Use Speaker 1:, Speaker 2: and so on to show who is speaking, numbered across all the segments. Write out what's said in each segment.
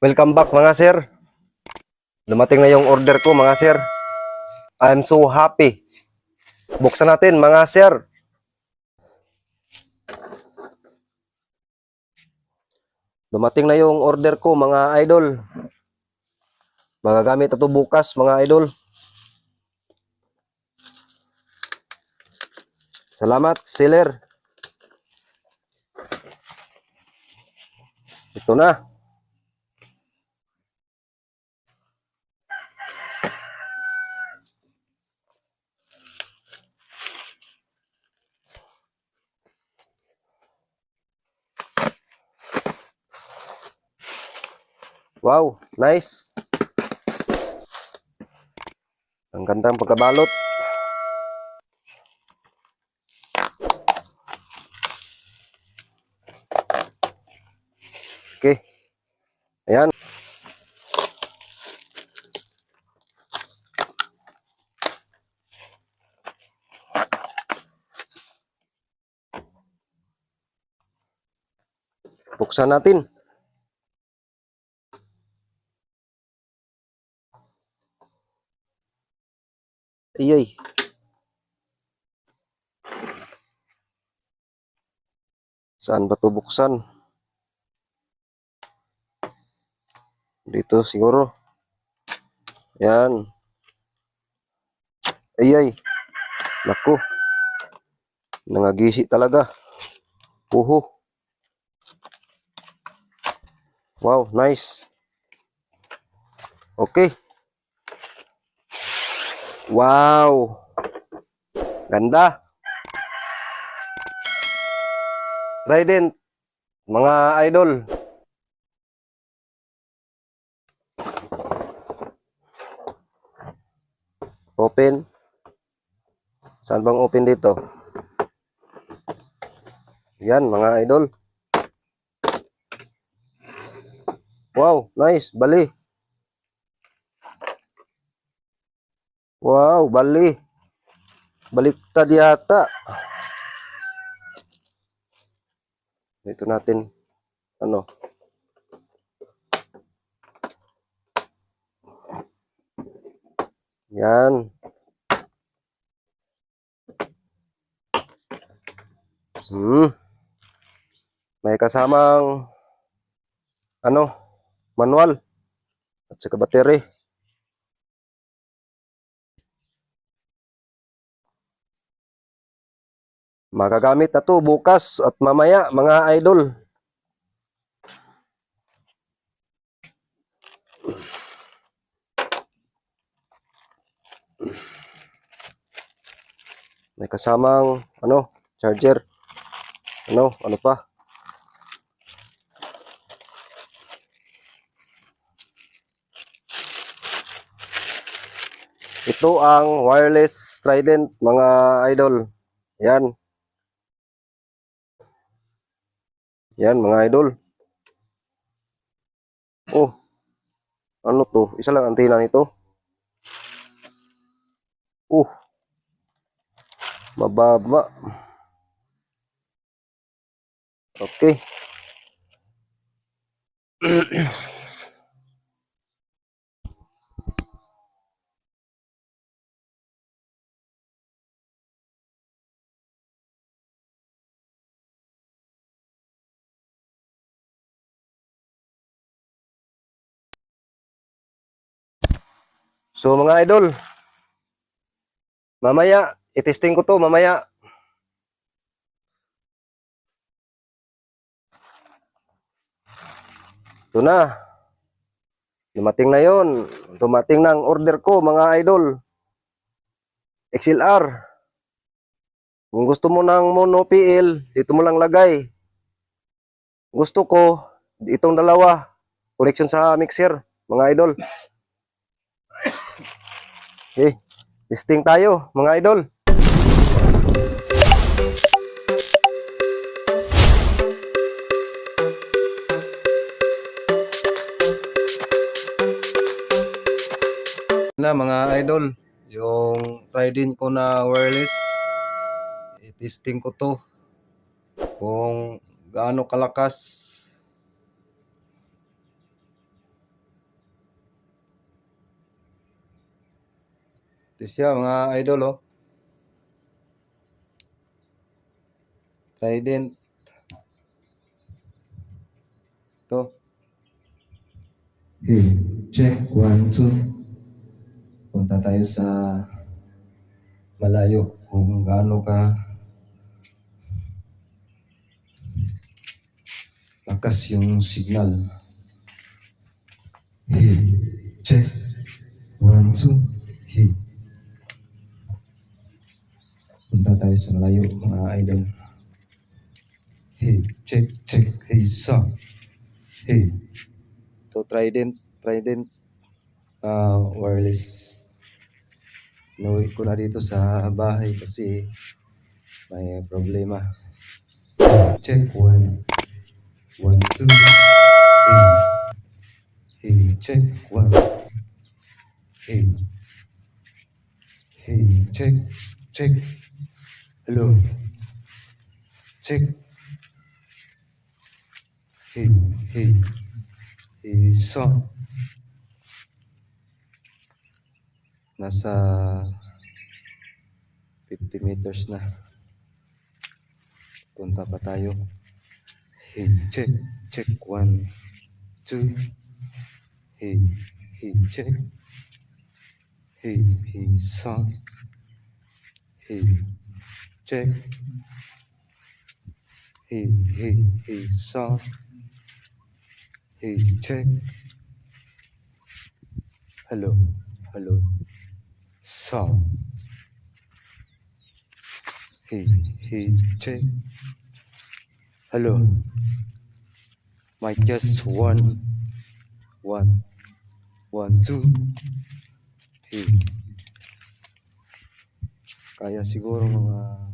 Speaker 1: Welcome back mga sir. Dumating na yung order ko mga sir. I'm so happy. Buksan natin mga sir. Dumating na yung order ko mga idol. Magagamit ito bukas mga idol. Salamat, seller. Ito na. Wow, nice. Ang gandang pagkabalot. Okay. Ayan. Buksan natin. Iyay. Saan ba ito buksan? Dito siguro. Yan. Ayay. Naku. Nangagisi talaga. Uho. Wow, nice. Okay. Wow. Ganda. Trident. Mga idol. Open. Saan bang open dito? Yan, mga idol. Wow, nice. Bali. Wow, bali. Baliktad yata. Ito natin. Ano? Yan. Hmm. May kasamang ano, manual at saka battery. Magagamit na to bukas at mamaya mga idol. May kasamang ano, charger. Ano, ano pa? Ito ang wireless Trident mga idol. Yan. Yan mga idol. Oh. Ano to? Isa lang antena nito. Oh. Mababa. Okay. So mga idol, mamaya, itesting ko to mamaya. Ito na. Dumating na yon. Dumating na ang order ko mga idol. XLR. Kung gusto mo ng mono PL, dito mo lang lagay. Gusto ko, itong dalawa, connection sa mixer, mga idol. Okay, testing tayo, mga idol. Na mga idol, yung Trident ko na wireless, i-testing ko to kung gaano kalakas Ito siya mga idol oh. Trident. Ito.
Speaker 2: Okay, check, one, two. Punta tayo sa malayo kung gaano ka lakas yung signal. Hey, check, one, two, hey. Sa malayo mga idol. Hey, check, check, hey, sa. Hey,
Speaker 1: Ito Trident. Trident.
Speaker 2: ah wireless. Inuwi ko na dito sa bahay kasi may problema. Check one. One, two. Hey. Hey, check one. Hey. Hey, check. Check. Hello. Check. Hey, hey. Hey, so. Nasa 50 meters na. Punta pa tayo. Hey, check, check, one, two. Hey, hey, check. Hey, hey, song. Hey, check. Hey, hey, hey, song. Hey, check. Hello, hello. Song. Hey, hey, check. Hello. Mic just one, one, one, two. Hey. Kaya siguro mga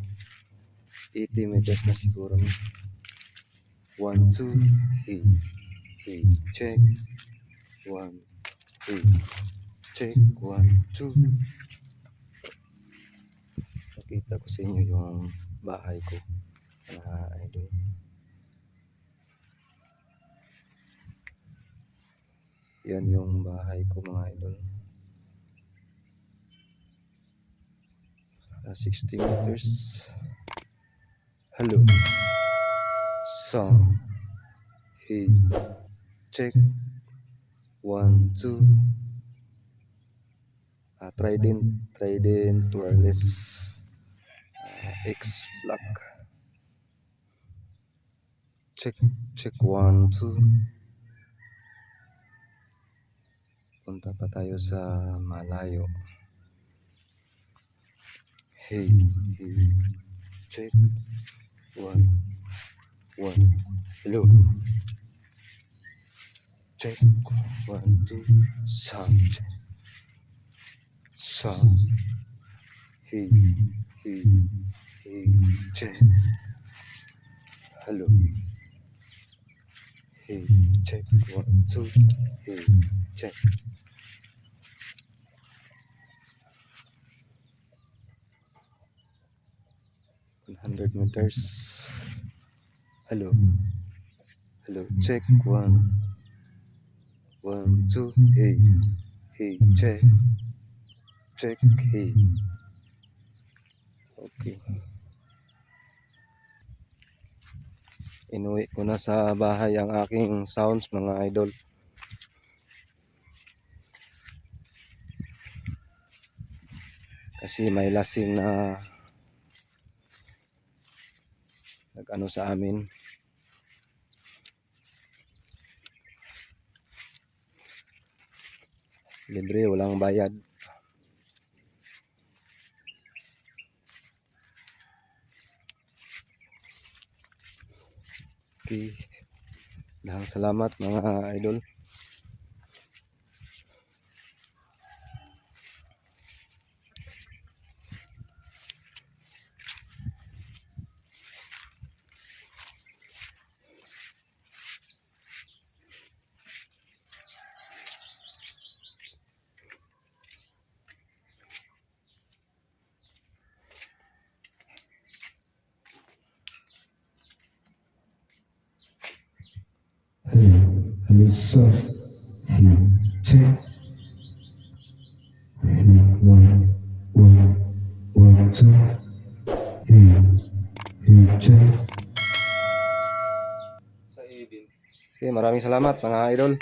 Speaker 2: 80 meters na siguro. One, two, hey, hey, check. One, hey, check. One, two. Nakita ko sa inyo yung bahay ko na idol. Yan yung bahay ko mga idol. Ah, 60 meters. Hello. Song. Hey. Check. One, two. Ah, Trident. Trident wireless. Ah, X Black. Check. Check. One, two. Punta pa tayo sa malayo. Hey, hey, check. One, one. Hello. Check. One, two. Sound. Sound. Hey, hey, hey, check. Hello. Hey, check. One, two. Hey, check. One hundred meters. Hello. Hello. Check one. One, two. Hey. Hey. Check. Check. Hey. Okay. Inuwi ko na sa bahay ang aking sounds mga idol. Kasi may lasing na nag-ano sa amin. Libre, walang bayad. Okay. Dahang salamat mga idol.
Speaker 3: so him take him one one one two him him take
Speaker 1: Okay, maraming salamat mga idol.